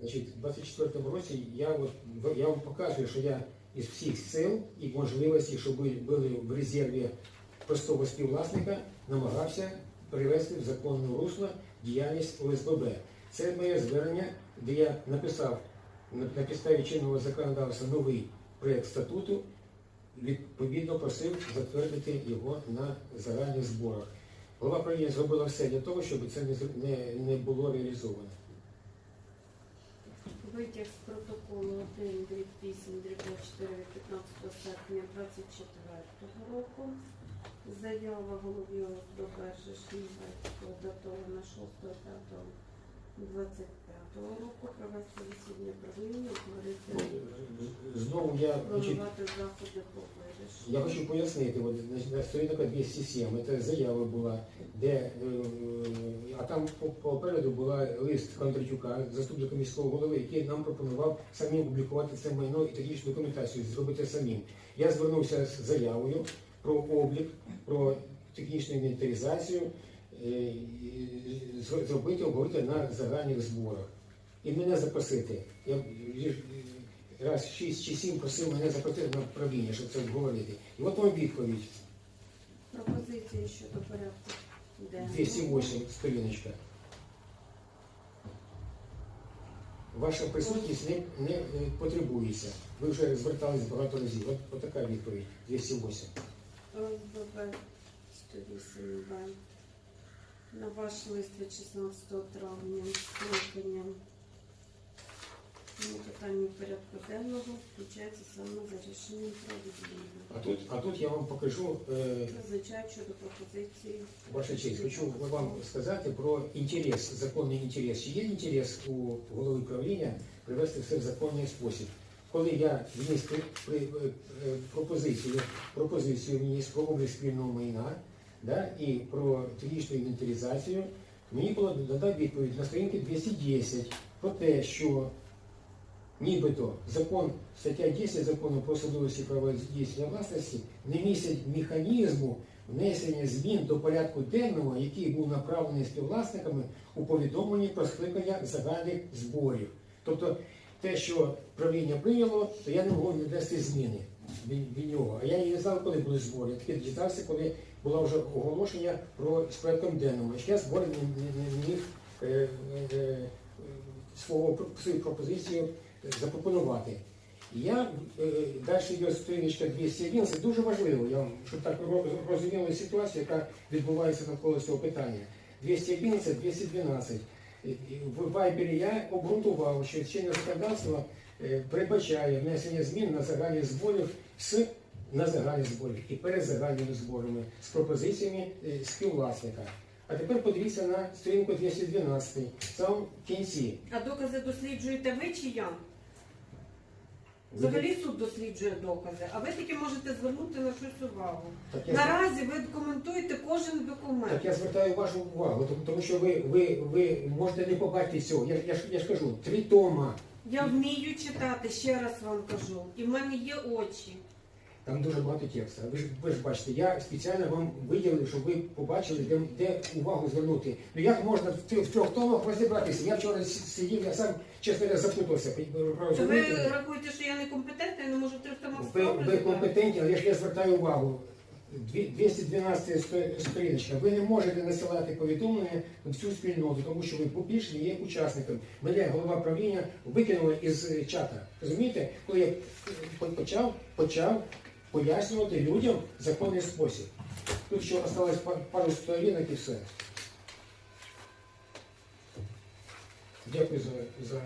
Значить, у 24-му році я, от, я вам показую, що я із всіх сил і можливостей, що були, в резерві простого співвласника, намагався привести в законне русло діяльність ОСББ. Це моє звернення, де я написав на, підставі чинного законодавства новий проєкт статуту, відповідно просив затвердити його на загальних зборах. Голова правління зробила все для того, щоб це не було реалізовано. Витяг з протоколу 1 дріб 8 дріб 24 від 15 серпня 24 року. Заява голові ОСББ Шишнівецького датована 6.5.25 року. Провести засідання правління, утворити, Знову я, значить, планувати заходи по вирішенню. я хочу пояснити, от, значить, на сторінка 207, це заява була, де, е, а там попереду була лист Кондратюка, заступника міського голови, який нам пропонував самим публікувати це майно і технічну документацію, зробити самим. Я звернувся з заявою про облік, про технічну інвентаризацію, е, зробити, обговорити на загальних зборах. І мене запросити. Я е, раз шість чи сім просив мене запросити на правління, щоб це обговорити. І от вам відповідь. Пропозиції щодо порядку. 208 сторіночка. Ваша присутність не, не потребується. Ви вже звертались багато разів. От, от така відповідь. 208. ОСББ 108 Б. На ваш лист від 16 травня скликання ну, питання порядку денного включається саме за рішенням правління. А тут, а тут я вам покажу, е, Зазвичай щодо пропозиції. ваша честь, хочу вам сказати про інтерес, законний інтерес. Чи є інтерес у голови правління привести все в законний спосіб? Коли я вніс при, при, е, е, пропозицію, пропозицію вніс про облік спільного майна да, і про технічну інвентаризацію, мені було дана відповідь на сторінці 210 про те, що нібито закон, стаття 10 закону про особливості права власності не містять механізму внесення змін до порядку денного, який був направлений співвласниками у повідомленні про скликання загальних зборів. Тобто те, що правління прийняло, то я не можу внести зміни від, нього. А я і не знав, коли були збори. Я тільки дізнався, коли було вже оголошення про з денним. Ще збори не, міг е, е, е, свою пропозицію запропонувати. Я е, далі йде сторіночка 211, дуже важливо, я вам, щоб так розуміли ситуацію, яка відбувається навколо цього питання. 211, 212. І- і В Вайбері я обґрунтував, що чинне законодавство е, передбачає внесення змін на загальні зборів з на загальні зборів і перед загальними зборами з пропозиціями е, співвласника. А тепер подивіться на сторінку 212, сам в кінці. А докази досліджуєте ви чи я? Взагалі суд досліджує докази, а ви тільки можете звернути на щось увагу. Так я, Наразі ви коментуєте кожен документ. так я звертаю вашу увагу, тому- тому що ви, ви, ви можете не побачити цього. Я, я, ж- я ж кажу, три тома. Я вмію читати, ще раз вам кажу. І в мене є очі. Там дуже багато тексту. Ви ж ви ж бачите, я спеціально вам виділив, щоб ви побачили, де, де увагу звернути. Ну як можна в, трьох- в трьох томах розібратися? Я вчора сидів, я сам чесно говоря, запутався. То ви рахуєте, що я не компетентна, я не можу в трьох томах Ви, ви компетентні, але ж я звертаю увагу. 212 сторіночка. Ви не можете насилати повідомлення на всю спільноту, тому що ви публічно є учасником. Мене голова правління викинула із чата. Розумієте, коли я е, почав, почав пояснювати людям законний спосіб. Тут ще осталось пару сторінок і все. Дякую за, за